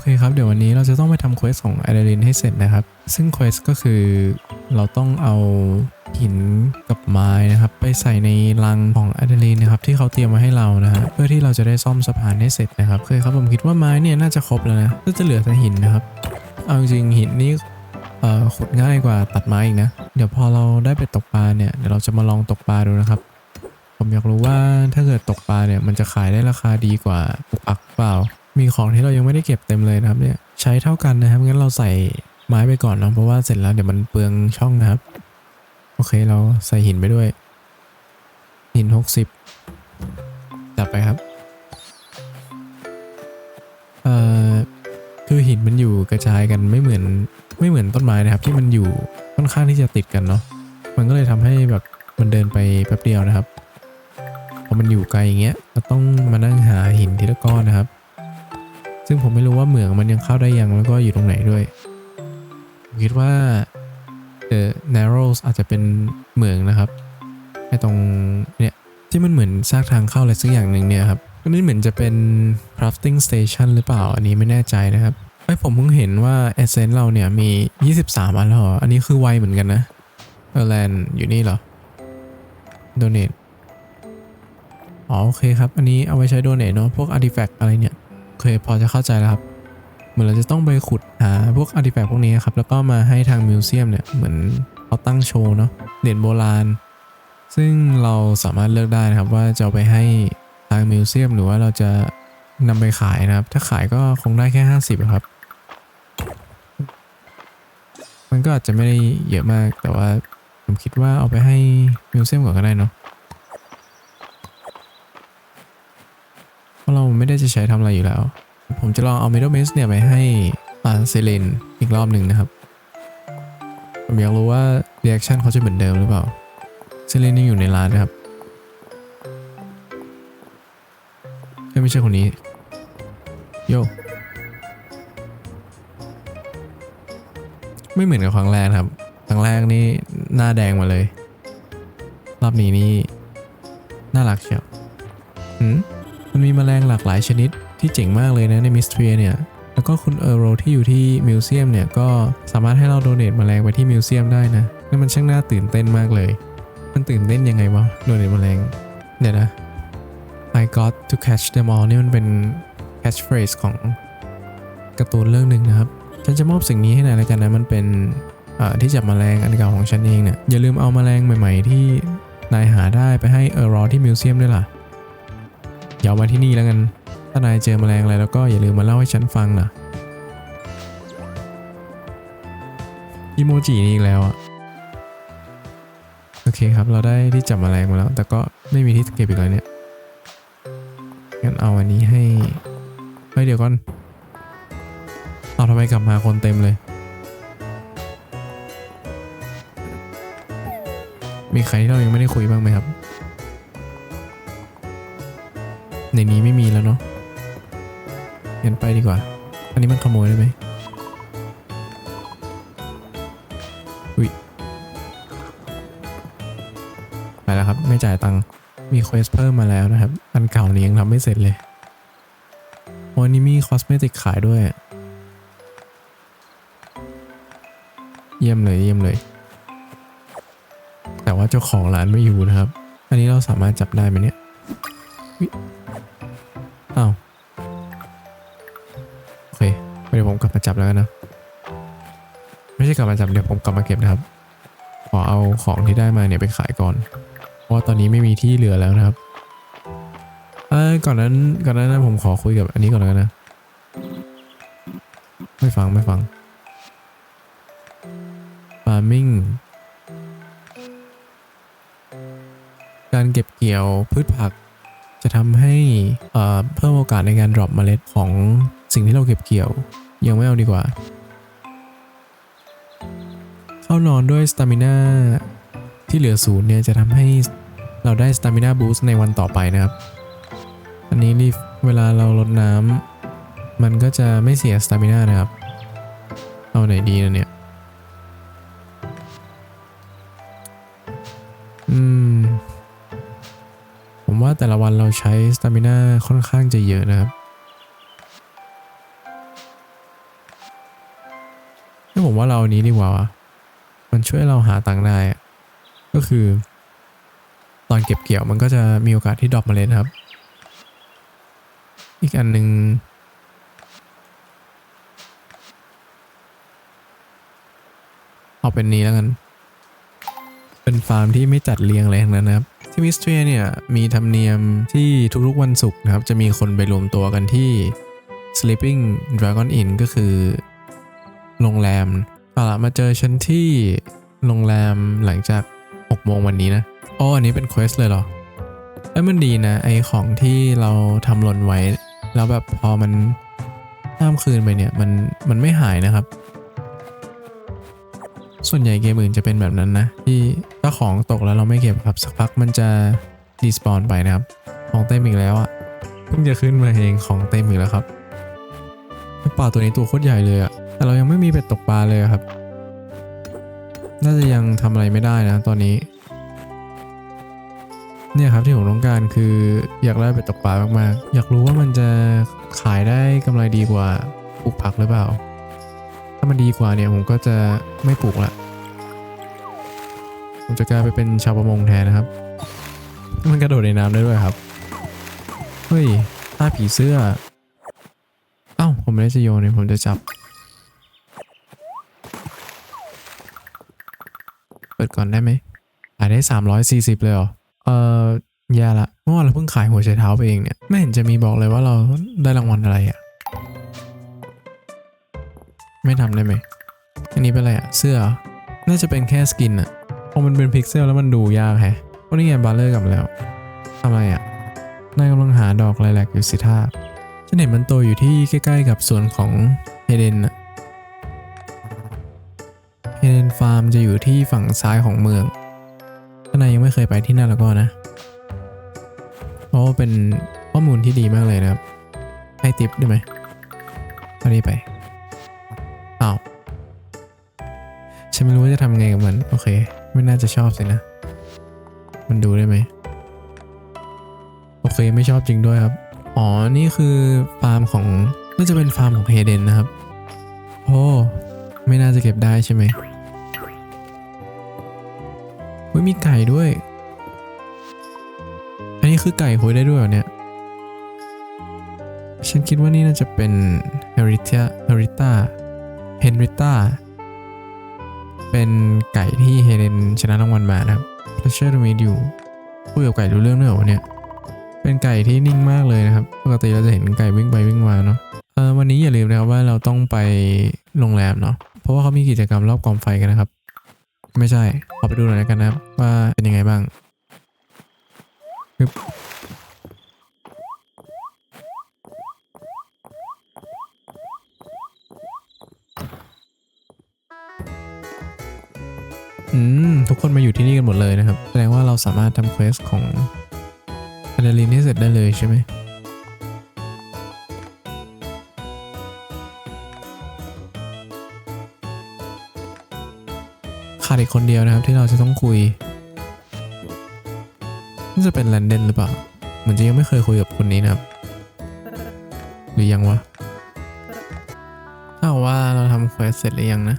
เคครับเดี๋ยววันนี้เราจะต้องไปทำเควสของไอเดลินให้เสร็จนะครับ ซึ่งเควสก็คือเราต้องเอาหินกับไม้นะครับไปใส่ในรังของไอเดลินนะครับที่เขาเตรียมมาให้เรานะฮะเพื่อที่เราจะได้ซ่อมสะพานให้เสร็จนะครับโอเคครับผมคิดว่าไม้เนี่ยน่าจะครบแล้วนะก็จะเหลือแต่หินนะครับ เอาจริงหินนี่ขุดง่ายกว่าตัดไม้อีกนะ เดี๋ยวพอเราได้ไปตกปลาเนี่ยเดี๋ยวเราจะมาลองตกปลาดูนะครับ ผมอยากรู้ว่าถ้าเกิดตกปลาเนี่ยมันจะขายได้ราคาดีกว่าปลูกปักเปล่า มีของที่เรายังไม่ได้เก็บเต็มเลยนะครับเนี่ยใช้เท่ากันนะครับงั้นเราใส่ไม้ไปก่อนนะเพราะว่าเสร็จแล้วเดี๋ยวมันเปลืองช่องนะครับ โอเคเราใส่หินไปด้วย หินหกสิบจับไปครับเอ่อคือหินมันอยู่กระจายกันไม่เหมือนไม่เหมือนต้นไม้นะครับ ที่มันอยู่ค่อนข้างที่จะติดกันเนาะมันก็เลยทำให้แบบมันเดินไปแป๊บเดียวนะครับพอมันอยู่ไกลอย่างเงี้ยเราต้องมานั่งหาหินทีละก้อนนะครับ ซึ่งผมไม่รู้ว่าเหมืองมันยังเข้าได้ยังแล้วก็อยู่ตรงไหนด้วยผมคิดว่า The Narrows อาจจะเป็นเหมืองนะครับไอตรงเนี่ยที่มันเหมือนซากทางเข้าอะไรสักอย่างหนึ่งเนี่ยครับก็นี่เหมือนจะเป็น crafting station หรือเปล่า อันนี้ไม่แน่ใจนะครับไอ้ผมเพิ่งเห็นว่า Essence เราเนี่ยมี 23 อันแล้วเหรออันนี้คือไวเหมือนกันนะเออแลนอยู่นี่เหรอ donate อ๋อโอเคครับ อันนี้เอาไว้ใช้ donate เนาะพวก artifact อะไรเนี่ย เคพอจะเข้าใจแล้วครับ เหมือนเราจะต้องไปขุดหาพวกอาร์ติแฟกต์พวกนี้ครับ แล้วก็มาให้ทางมิวเซียมเนี่ย เหมือนเขาตั้งโชว์เนาะเหรียญโบราณ ซึ่งเราสามารถเลือกได้นะครับว่าจะไปให้ทางมิวเซียมหรือว่าเราจะนำไปขายนะครับ ถ้าขายก็คงได้แค่ 50ครับ มันก็อาจจะไม่ได้เยอะมากแต่ว่าผมคิดว่าเอาไปให้มิวเซียมก่อนก็ได้เนาะเพ ราะเราไม่ได้จะใช้ทำอะไรอยู่แล้ว ผมจะลองเอา Middle Mist เนี่ยไปให้อ่าเซเลนอีกรอบหนึ่งนะครับ ผมอยากรู้ว่า reaction เขาจะเหมือนเดิมหรือเปล่าเซเลนยังอยู่ในร้านนะครับเอ้ยไม่ใช่คนนี้ โยไม่เหมือนกับครั้งแรกครับ ครั้งแรกนี่หน้าแดงมาเลย รอบนี้นี่น่ารักเชียวหืม มันมีแมลงหลากหลายชนิดที่เจ๋งมากเลยนะในมิสเทรียเนี่ย แล้วก็คุณเออร์โรที่อยู่ที่มิวเซียมเนี่ยก็สามารถให้เราโดเนทแมลงไปที่มิวเซียมได้นะนี่นมันช่างน่าตื่นเต้นมากเลย มันตื่นเต้นยังไงวะโดเนทแมลงเดี๋ยนะ I got to catch them all นี่มันเป็น catchphrase ของการ์ตูนเรื่องหนึ่งนะครับ ฉันจะมอบสิ่งนี้ให้นายแล้วกันนะ มันเป็นเอ่อที่จับแมลงอันเก่าของฉันเองเนี่ย อย่าลืมเอาแมลงใหม่ ๆ ที่นายหาได้ไปให้เออร์โรที่มิวเซียมด้วยล่ะ อย่ามาที่นี่แล้วกัน ถ้านายเจอแมลงอะไรแล้วก็อย่าลืมมาเล่าให้ฉันฟังนะอีโมจินี่อีกแล้วอะโอเคครับ เราได้ที่จับแมลงมาแล้ว แต่ก็ไม่มีที่เก็บอีกแล้วเนี่ย งั้นเอาอันนี้ให้ เฮ้ยเดี๋ยวก่อน เอาทำไมกลับมาคนเต็มเลย มีใครที่เรายังไม่ได้คุยบ้างไหมครับ ในนี้ไม่มีแล้วเนาะงั้นไปดีกว่า อันนี้มันขโมยได้ไหมอุ้ยไปแล้วครับ ไม่จ่ายตังค์ มีเควสเพิ่มมาแล้วนะครับ อันเก่านี้ยังทำไม่เสร็จเลยโอ้ยนี่มีคอสเมติกขายด้วย เยี่ยมเลยเยี่ยมเลย แต่ว่าเจ้าของร้านไม่อยู่นะครับ อันนี้เราสามารถจับได้ไหมเนี่ย อ้าวโอเคเดี๋ยวผมกลับมาจับแล้วกันนะ ไม่ใช่กลับมาจับเดี๋ยวผมกลับมาเก็บนะครับ ขอเอาของที่ได้มาเนี่ยไปขายก่อน เพราะว่าตอนนี้ไม่มีที่เหลือแล้วนะครับเอ้ยก่อนนั้นก่อนนั้นนะผมขอคุยกับอันนี้ก่อนแล้วกันนะ ไม่ฟังไม่ฟัง farming การเก็บเกี่ยวพืชผัก จะทำให้เพิ่มโอกาสในการ drop เมล็ดของสิ่งที่เราเก็บเกี่ยว ยังไม่เอาดีกว่า เข้านอนด้วยสตามิน่าที่เหลือศูนย์เนี่ยจะทำให้เราได้สตามิน่าบูสต์ในวันต่อไปนะครับ อันนี้รีฟเวลาเราลดน้ำมันก็จะไม่เสียสตามิน่านะครับ เอาไหนดีนะเนี่ย แต่ละวันเราใช้สตามิน่าค่อนข้างจะเยอะนะครับให้ผมว่าเรานี้ดีกว่าวะมันช่วยเราหาตังค์ได้ ก็คือ ตอนเก็บเกี่ยวมันก็จะมีโอกาสที่ดรอปมาเล็ดครับ อีกอันหนึ่งเอาเป็นนี้แล้วกัน เป็นฟาร์มที่ไม่จัดเรียงอะไรทั้งนั้นนะครับ ที่มิสเตรียเนี่ยมีธรรมเนียมที่ทุกๆวันศุกร์นะครับ จะมีคนไปรวมตัวกันที่ Sleeping Dragon Inn ก็คือโรงแรมเอาละมาเจอฉันที่โรงแรมหลังจาก6โมงวันนี้นะอ๋ออันนี้เป็นเควสเลยเหรอเอ้ยมันดีนะ ไอของที่เราทำหล่นไว้ แล้วแบบพอมันข้ามคืนไปเนี่ย มันมันไม่หายนะครับ ส่วนใหญ่เกมอื่นจะเป็นแบบนั้นนะ ที่ถ้าของตกแล้วเราไม่เก็บครับ สักพักมันจะรีสปอนไปนะครับ ของเต็มอีกแล้วอะ่ะเพิ่งจะขึ้นมาเองของเต็มอีกแล้วครับปลาตัวนี้ตัวโคตรใหญ่เลยอะ่ะแต่เรายังไม่มีเป็ดตกปลาเลยครับ น่าจะยังทำอะไรไม่ได้นะตอนนี้ เนี่ยครับที่ผมต้องการคืออยากได้เป็ดตกปลามากๆ อยากรู้ว่ามันจะขายได้กำไรดีกว่าปลูกผักหรือเปล่า ถ้ามันดีกว่าเนี่ยผมก็จะไม่ปลูกละ ผมจะกลายไปเป็นชาวประมงแทนนะครับ มันกระโดดในน้ำได้ด้วยครับ เฮ้ยตาผีเสื้อ เอ้า ผมไม่ได้จะโยนเนี่ยผมจะจับ เปิดก่อนได้ไหมขายได้ 340 เลยเหรอ เออแย่ละ เมื่อวานเราเพิ่งขายหัวไชเท้าไปเองเนี่ย ไม่เห็นจะมีบอกเลยว่าเราได้รางวัลอะไรอะ ไม่ทำได้ไหม อันนี้เป็นอะไรอะเสื้อ น่าจะเป็นแค่สกินอะพอมันเป็นพิกเซลแล้วมันดูยากแฮะวันนี้ไงบาร์เลอร์กลับมาแล้วทำอะไรอะนายกำลังหาดอกไลแลกอยู่สิท่าฉันเห็นมันโตอยู่ที่ใกล้ๆกับสวนของเฮเดนอะเฮเดนฟาร์มจะอยู่ที่ฝั่งซ้ายของเมือง ถ้านายยังไม่เคยไปที่นั่นแล้วก็นะเพราะว่าเป็นข้อมูลที่ดีมากเลยนะครับ ให้ติปได้ไหมเอานี้ไป อ้าวฉันไม่รู้ว่าจะทำไงกับมัน โอเค ไม่น่าจะชอบสินะ มันดูได้ไหม โอเคไม่ชอบจริงด้วยครับ อ๋อ นี่คือฟาร์มของ น่าจะเป็นฟาร์มของเฮเดนนะครับ โอ้ ไม่น่าจะเก็บได้ใช่ไหมเฮ้ยมีไก่ด้วย อันนี้คือไก่คุยได้ด้วยเหรอเนี่ย ฉันคิดว่านี่น่าจะเป็นเฮริตาเฮริต้า เฮนริต้าเป็นไก่ที่เฮเลนชนะรางวัลมานะครับ Pleasure to meet you คุยกับไก่รู้เรื่องด้วยเหรอเนี่ยเป็นไก่ที่นิ่งมากเลยนะครับ ปกติเราจะเห็นไก่วิ่งไปวิ่งมาเนาะเออวันนี้อย่าลืมนะครับว่าเราต้องไปโรงแรมเนาะเพราะว่าเขามีกิจกรรมรอบกองไฟกันนะครับ ไม่ใช่ขอไปดูหน่อยแล้วกันนะครับ ว่าเป็นยังไงบ้าง อืม ทุกคนมาอยู่ที่นี่กันหมดเลยนะครับ แสดงว่าเราสามารถทำเควสของอะดรีนาลีนให้เสร็จได้เลยใช่ไหมขาดอีกคนเดียวนะครับที่เราจะต้องคุยน่าจะเป็นแลนเดนหรือเปล่า เหมือนจะยังไม่เคยคุยกับคนนี้นะครับ หรือยังวะถ้าว่าเราทำเควสเสร็จหรือยังนะ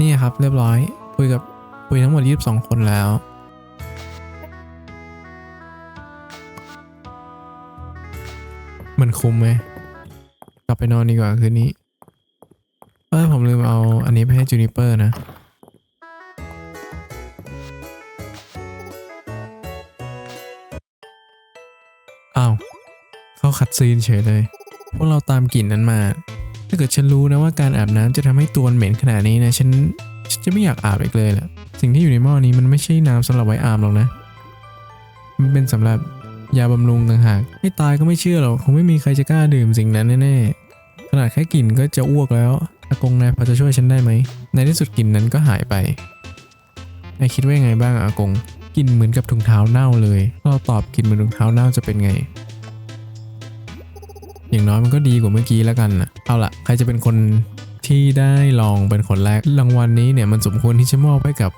นี่ครับเรียบร้อยคุยกับคุยทั้งหมด 22 คนแล้ว มันคุ้มไหมกลับไปนอนดีกว่าคืนนี้ เออผมลืมเอาอันนี้ไปให้จูนิเปอร์นะ อ้าว เข้าคัดซีนเฉยเลย พวกเราตามกลิ่นนั้นมาาเกิดฉันรู้นะว่าการอาบน้ำจะทำให้ตัวเหม็นขนาดนี้นะฉันฉันจะไม่อยากอาบอีกเลยแหละสิ่งที่อยู่ในหม้อนี้มันไม่ใช่น้ำสำหรับไว้อาบหรอกนะ มันเป็นสำหรับยาบำรุงต่างหากไม่ตายก็ไม่เชื่อหรอกคงไม่มีใครจะกล้าดื่มสิ่งนั้นแน่ๆขนาดแค่กลิ่นก็จะอ้วกแล้วอากงนายพอจะช่วยฉันได้ไหมในที่สุดกลิ่นนั้นก็หายไปนายคิดว่ายังไงบ้างอากงกลิ่นเหมือนกับถุงเท้าเน่าเลยเราตอบกลิ่นเหมือนถุงเท้าเน่าจะเป็นไง อย่างน้อยมันก็ดีกว่าเมื่อกี้แล้วกันนะเอาละใครจะเป็นคนที่ได้ลองเป็นคนแรกรางวัลนี้เนี่ยมันสมควรที่จะมอบให้กับ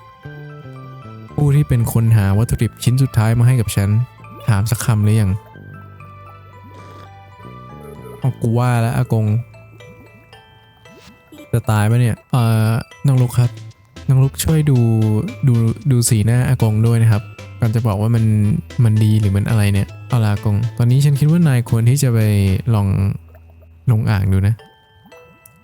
ผู้ที่เป็นคนหาวัตถุดิบชิ้นสุดท้ายมาให้กับฉัน ถามสักคำหรือยังเอากูว่าแล้วอากง จะตายปะเนี่ย เอ่อน้องลุกครับน้องลุกช่วยดูดูดูสีหน้าอากงด้วยนะครับก่อนจะบอกว่ามันมันดีหรือมันอะไรเนี่ย เอาละกง ตอนนี้ฉันคิดว่านายควรที่จะไปลองลงอ่างดูนะ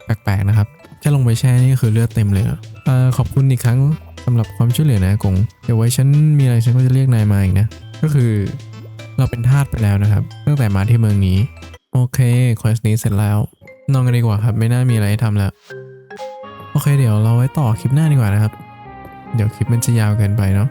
แปลกๆนะครับ แค่ลงไปแช่นี่คือเลือดเต็มเลยอะเอ่อขอบคุณอีกครั้งสำหรับความช่วยเหลือนะกง เดี๋ยวไว้ฉันมีอะไรฉันก็จะเรียกนายมาอีกนะ ก็คือเราเป็นทาสไปแล้วนะครับ ตั้งแต่มาที่เมืองนี้ โอเคคอสนี้เสร็จแล้ว นอนกันดีกว่าครับ ไม่น่ามีอะไรให้ทำแล้ว โอเค เดี๋ยวเราไว้ต่อคลิปหน้าดีกว่านะครับ เดี๋ยวคลิปมันจะยาวเกินไปเนาะ